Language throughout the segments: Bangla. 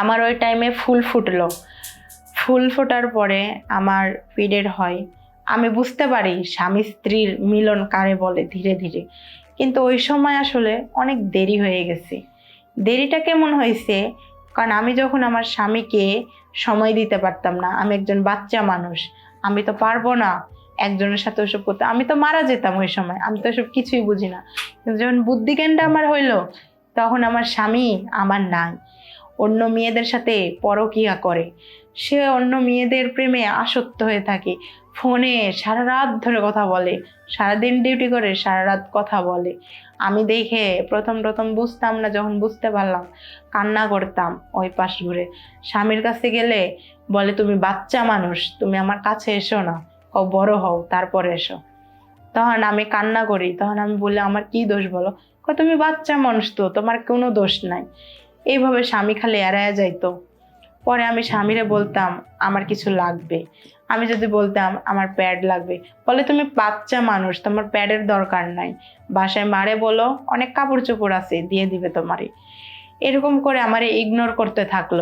আমার ওই টাইমে ফুল ফুটলো। ফুল ফোটার পরে আমার পিরিয়ড হয়। আমি বুঝতে পারি স্বামী স্ত্রীর মিলন কারে বলে ধীরে ধীরে। কিন্তু ওই সময় আসলে অনেক দেরি হয়ে গেছে। দেরিটা কেমন হয়েছে? কারণ আমি যখন আমার স্বামীকে সময় দিতে পারতাম না, আমি একজন বাচ্চা মানুষ, আমি তো পারব না একজনের সাথে ওসব করতে। আমি তো মারা যেতাম ওই সময়, আমি তো ওসব কিছুই বুঝি না। কিন্তু যখন বুদ্ধিজ্ঞানটা আমার হইল, তখন আমার স্বামী আমার নাই। অন্য মেয়েদের সাথে পরকিয়া করে। সে অন্য মেয়েদের প্রেমে আসক্ত হয়ে থাকে। ফোনে সারা রাত ধরে কথা বলে, সারাদিন ডিউটি করে সারা রাত কথা বলে। আমি দেখে প্রথম প্রথম বুঝতাম না, যখন বুঝতে পারলাম, কান্না করতাম ওই পাশ ঘুরে। স্বামীর কাছে গেলে বলে, তুমি বাচ্চা মানুষ, তুমি আমার কাছে এসো না। ও বড় হও, তারপরে এসো। তখন আমি কান্না করি, তখন আমি বলি, আমার কি দোষ বলো? তুমি বাচ্চা মানুষ তো, তোমার কোনো দোষ নাই। এইভাবে স্বামী খালি এড়ায় যাইতো। পরে আমি স্বামীরে বলতাম, আমার কিছু লাগবে। আমি যদি বলতাম, আমার প্যাড লাগবে। বলে, তুমি বাচ্চা মানুষ, তোমার প্যাডের দরকার নাই। বাসায় মারে বলো, অনেক কাপড় চোপড় আছে, দিয়ে দিবে তোমারে। এরকম করে আমারে ইগনোর করতে থাকল।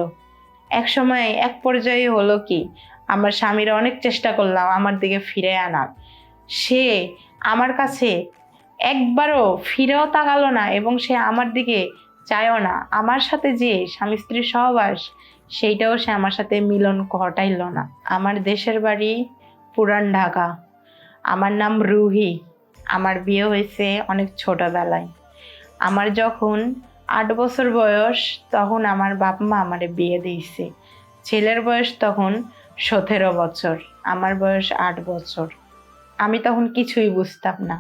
এক সময় এক পর্যায়ে হলো কি, আমার স্বামীরা অনেক চেষ্টা করলাম আমার দিকে ফিরে আনার। সে আমার কাছে একবারও ফিরেও তাকালো না এবং সে আমার দিকে চায়ও না। আমার সাথে যে স্বামী স্ত্রীর সহবাস, সেইটাও সে আমার সাথে মিলন ঘটাইল না। আমার দেশের বাড়ি পুরান ঢাকা। আমার নাম রুহি। আমার বিয়ে হয়েছে অনেক ছোটবেলায়। আমার যখন আট বছর বয়স, তখন আমার বাপ মা আমারে বিয়ে দিয়েছে। ছেলের বয়স তখন সতেরো বছর, আমার বয়স আট বছর। আমি তখন কিছুই বুঝতাম না।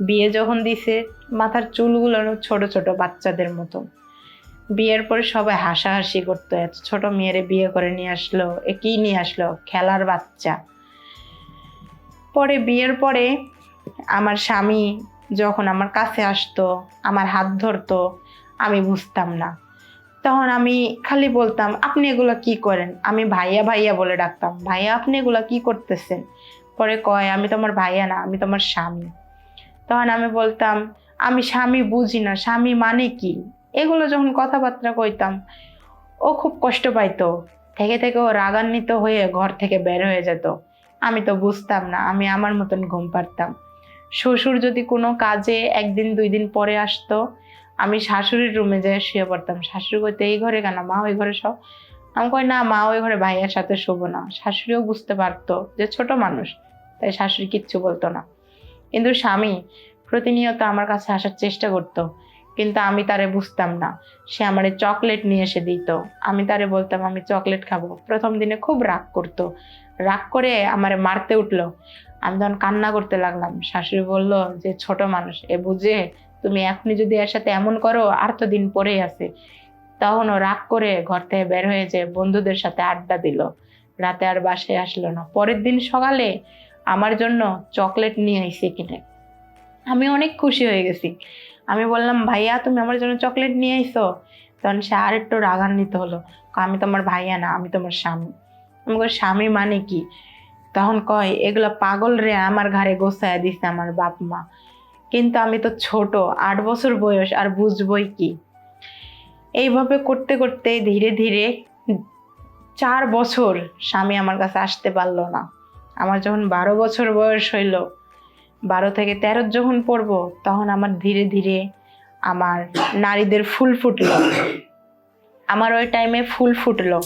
বিয়ে যখন দিছে, মাথার চুলগুলো ছোট ছোট বাচ্চাদের মতো। বিয়ের পরে সবাই হাসাহাসি করতো, এত ছোট মেয়েরে বিয়ে করে নিয়ে আসলো, এ কি নিয়ে আসলো? খেলার বাচ্চা। পরে বিয়ের পরে আমার স্বামী যখন আমার কাছে আসতো, আমার হাত ধরতো, আমি বুঝতাম না। তখন আমি খালি বলতাম, আপনি এগুলো কি করেন? আমি ভাইয়া ভাইয়া বলে ডাকতাম, ভাইয়া, আপনি এগুলো কি করতেছেন? পরে কয়, আমি তোমার ভাইয়া না, আমি তোমার স্বামী। তখন আমি বলতাম, আমি স্বামী বুঝি না, স্বামী মানে কি? এগুলো যখন কথাবার্তা কইতাম, ও খুব কষ্ট পাইতো। থেকে থেকে ও রাগান্বিত হয়ে ঘর থেকে বের হয়ে যেত। আমি তো বুঝতাম না, আমি আমার মতন ঘুম পারতাম শ্বশুর যদি কোনো কাজে একদিন, দুই দিন পরে আসতো, আমি শাশুড়ির রুমে যেয়ে শুয়ে পড়তাম। শাশুড়ি কইতে, এই ঘরে কেন? মা ওই ঘরে সব আমি কই, না মা ওই ঘরে ভাইয়ের সাথে শোবো না। শাশুড়িও বুঝতে পারতো যে ছোট মানুষ, তাই শাশুড়ি কিচ্ছু বলতো না। কিন্তু স্বামী প্রতিনিয়ত আমার কাছে আসার চেষ্টা করতো, কিন্তু আমি তারে বুঝতাম না। সে আমারে চকলেট নিয়ে এসে দিত। আমি তারে বলতাম, আমি চকলেট খাব। প্রথম দিনে খুব রাগ করতো। রাগ করে আমারে মারতে উঠল। আমি তখন কান্না করতে লাগলাম। শাশুড়ি বলল, যে ছোট মানুষ, এ বুঝে তুমি এখনই যদি এর সাথে এমন করো, আর তো দিন পরেই আছে। তখন ও রাগ করে ঘর থেকে বের হয়ে যে বন্ধুদের সাথে আড্ডা দিল। রাতে আর বাসায় আসলো না। পরের দিন সকালে আমার জন্য চকলেট নিয়ে এসে কিনে আমি অনেক খুশি হয়ে গেছি। আমি বললাম, ভাইয়া, তুমি আমার জন্য চকলেট নিয়ে আইসো। তখন সে আর একটু রাগান্বিত হলো। আমি তোমার ভাইয়া না, আমি তোমার স্বামী। আমি স্বামী মানে কি? তখন কয়, এগুলো পাগল রে, আমার ঘাড়ে গোসায় দিছে আমার বাপ মা। কিন্তু আমি তো ছোট, আট বছর বয়স, আর বুঝবই কি? এইভাবে করতে করতে ধীরে ধীরে চার বছর স্বামী আমার কাছে আসতে পারল না। আমার যখন বারো বছর বয়স হইল, বারো থেকে তেরো যখন পড়ব, তখন আমার ধীরে ধীরে আমার নারীদের ফুল ফুটলো। আমার ওই টাইমে ফুল ফুটলো।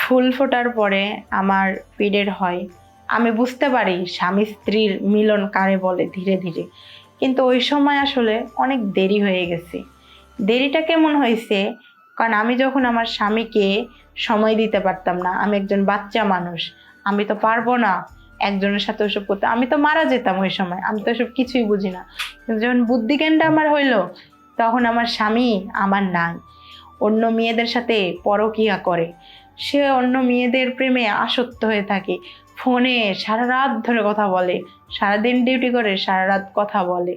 ফুল ফোটার পরে আমার পিরিয়ড হয়, আমি বুঝতে পারি স্বামী স্ত্রীর মিলন কারে বলে ধীরে ধীরে। কিন্তু ওই সময় আসলে অনেক দেরি হয়ে গেছে। দেরিটা কেমন হয়েছে? কারণ আমি যখন আমার স্বামীকে সময় দিতে পারতাম না, আমি একজন বাচ্চা মানুষ আমি তো পারব না একজনের সাথে ওসব করতে। আমি তো মারা যেতাম ওই সময়, আমি তো ওসব কিছুই বুঝি না। কিন্তু যখন বুদ্ধিজ্ঞানটা আমার হইল, তখন আমার স্বামী আমার নাই। অন্য মেয়েদের সাথে পরকিয়া করে। সে অন্য মেয়েদের প্রেমে আসক্ত হয়ে থাকে। ফোনে সারা রাত ধরে কথা বলে, সারাদিন ডিউটি করে সারা রাত কথা বলে।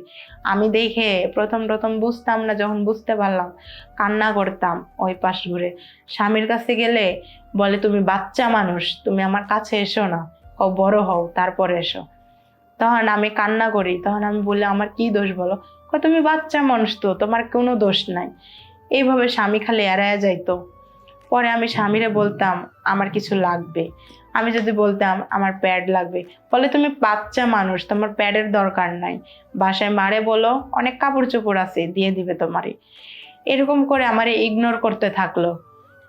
আমি দেখে প্রথম প্রথম বুঝতাম না, যখন বুঝতে পারলাম কান্না করতাম ওই পাশ ঘুরে। স্বামীর কাছে গেলে বলে, তুমি বাচ্চা মানুষ, তুমি আমার কাছে এসো না, ও বড় হও, তারপরে এসো। তখন আমি কান্না করি, তখন আমি বলি, আমার কি দোষ বলো? তুমি বাচ্চা মানুষ তো, তোমার কোনো দোষ নাই। এইভাবে স্বামী খালি এড়ায় যাইতো। পরে আমি স্বামীরে বলতাম, আমার কিছু লাগবে। আমি যদি বলতাম, আমার প্যাড লাগবে। বলে তুমি বাচ্চা মানুষ, তোমার প্যাডের দরকার নাই। বাসায় মারে বলো, অনেক কাপড় চোপড় আছে, দিয়ে দিবে তোমারে। এরকম করে আমারে ইগনোর করতে থাকল।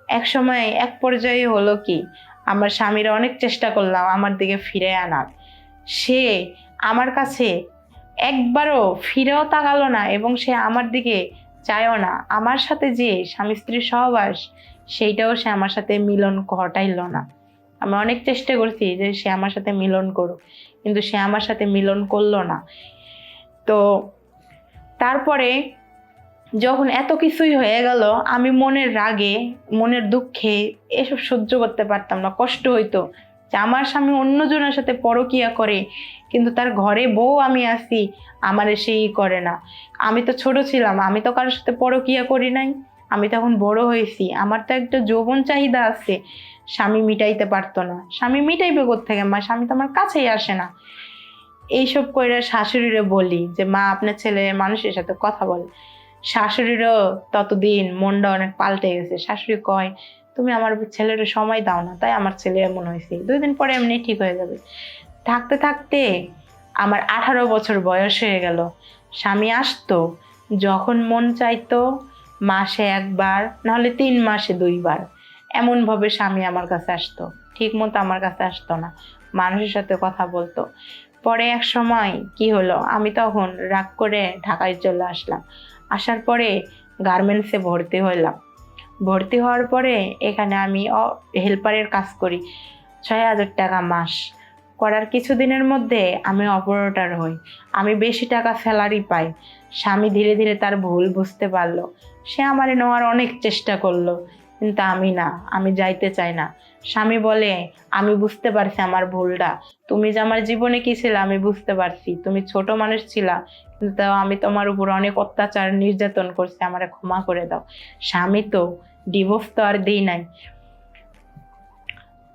এক সময় এক পর্যায়ে হলো কি, আমার স্বামীরা অনেক চেষ্টা করলাম আমার দিকে ফিরে আনার। সে আমার কাছে একবারও ফিরেও তাকালো না এবং সে আমার দিকে চায়ও না। আমার সাথে যে স্বামী স্ত্রীর সহবাস সেইটাও সে আমার সাথে মিলন ঘটাইল না। আমি অনেক চেষ্টা করছি যে সে আমার সাথে মিলন করুক, কিন্তু সে আমার সাথে মিলন করল না। তো তারপরে যখন এত কিছুই হয়ে গেল, আমি মনের রাগে, মনের দুঃখে এসব সহ্য করতে পারতাম না। কষ্ট হইতো যে আমার স্বামী অন্যজনের সাথে পরকিয়া করে, কিন্তু তার ঘরে বউ আমি আছি, আমার সেই করে না। আমি তো ছোট ছিলাম, আমি তো কারোর সাথে পরকিয়া করি নাই। আমি তখন বড় হয়েছি। আমার তো একটা যৌবন চাহিদা আছে। স্বামী মিটাইতে পারতো না। স্বামী মিটাইবে থেকে মা, স্বামী তো আমার কাছেই আসে না। এইসব করে শাশুড়িরে বলি যে, মা, আপনার ছেলে মানুষের সাথে কথা বলে। শাশুড়িরও ততদিন মনটা অনেক পাল্টে গেছে। শাশুড়ি কয়, তুমি আমার ছেলের সময় দাও না। তাই আমার ছেলে এমন হয়েছে। দুই দিন পরে এমনি ঠিক হয়ে যাবে। থাকতে থাকতে আমার আঠারো বছর বয়স হয়ে গেল। স্বামী আসতো, যখন মন চাইতো মাসে একবার, নাহলে তিন মাসে দুইবার। এমনভাবে স্বামী আমার কাছে আসতো। ঠিক মতো আমার কাছে আসতো না। মানুষের সাথে কথা বলতো। পরে এক সময় কি হলো, আমি তখন রাগ করে ঢাকায় চলে আসলাম। আসার পরে গার্মেন্টসে ভর্তি হইলাম। ভর্তি হওয়ার পরে এখানে আমি হেল্পারের কাজ করি। ছয় হাজার টাকা মাস। করার কিছুদিনের মধ্যে আমি অপারেটর হই। আমি বেশি টাকা স্যালারি পাই। স্বামী ধীরে ধীরে তার ভুল বুঝতে পারল। সে আমার নেওয়ার অনেক চেষ্টা করল, কিন্তু আমি না, আমি যাইতে চাই না। স্বামী বলে, আমি বুঝতে পারছি আমার ভুলটা। তুমি যে আমার জীবনে কি ছিল, আমি বুঝতে পারছি। তুমি ছোট মানুষ ছিলা, কিন্তু আমি তোমার উপর অনেক অত্যাচার নির্যাতন করছি, আমার ক্ষমা করে দাও। স্বামী তো ডিভোর্স তো আর দিই নাই।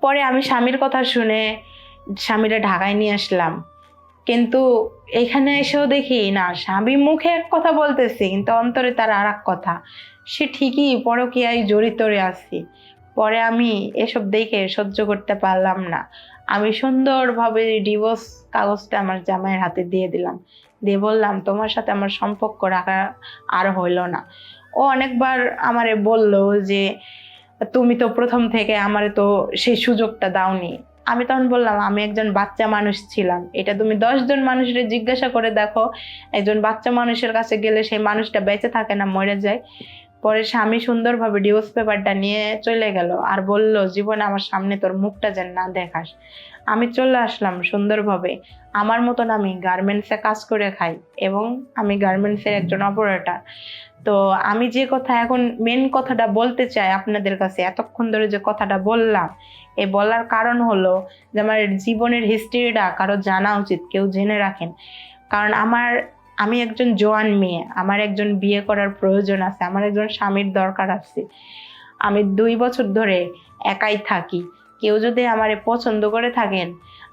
পরে আমি স্বামীর কথা শুনে স্বামীরা ঢাকায় নিয়ে আসলাম। কিন্তু এখানে এসেও দেখি, না, স্বামী মুখে এক কথা বলতেছে, কিন্তু অন্তরে তার আর এক কথা। সে ঠিকই পরকীয়ায় জড়িত আছি। পরে আমি এসব দেখে সহ্য করতে পারলাম না। আমি সুন্দরভাবে ডিভোর্স কাগজটা আমার জামাইয়ের হাতে দিয়ে দিলাম। দিয়ে বললাম, তোমার সাথে আমার সম্পর্ক রাখা আর হইল না। ও অনেকবার আমারে বলল যে, তুমি তো প্রথম থেকে আমারে তো সেই সুযোগটা দাওনি। আমি তখন বললাম, আমি একজন বাচ্চা মানুষ ছিলাম। এটা তুমি দশজন মানুষের জিজ্ঞাসা করে দেখো, একজন বাচ্চা মানুষের কাছে গেলে সেই মানুষটা বেঁচে থাকে না, মরে যায়। পরে স্বামী সুন্দরভাবে ডিভোর্স পেপারটা নিয়ে চলে গেল আর বলল, জীবনে আমার সামনে তোর মুখটা যেন না দেখাস। আমি চলে আসলাম সুন্দরভাবে। আমার মতন আমি গার্মেন্টসে কাজ করে খাই এবং আমি গার্মেন্টসের একজন অপারেটর তো আমি যে কথা এখন মেন কথাটা বলতে চাই আপনাদের কাছে, এতক্ষণ ধরে যে কথাটা বললাম, এ বলার কারণ হলো যে আমার জীবনের হিস্ট্রিটা কারও জানা উচিত, কেউ জেনে রাখেন। কারণ আমার, আমি একজন জোয়ান মেয়ে, আমার একজন বিয়ে করার প্রয়োজন আছে, আমার একজন স্বামীর দরকার আছে। আমি দুই বছর ধরে একাই থাকি, কেউ যদি আমারে পছন্দ করে থাকেন,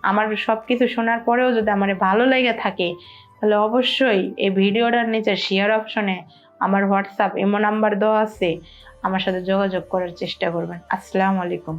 আমার সব কিছু শোনার পরেও যদি আমার ভালো লেগে থাকে, তাহলে অবশ্যই এই ভিডিওটার নিচে শেয়ার অপশনে আমার হোয়াটসঅ্যাপ এমন নাম্বার দেওয়া আছে আমার সাথে যোগাযোগ করার চেষ্টা করবেন। আসসালামু আলাইকুম।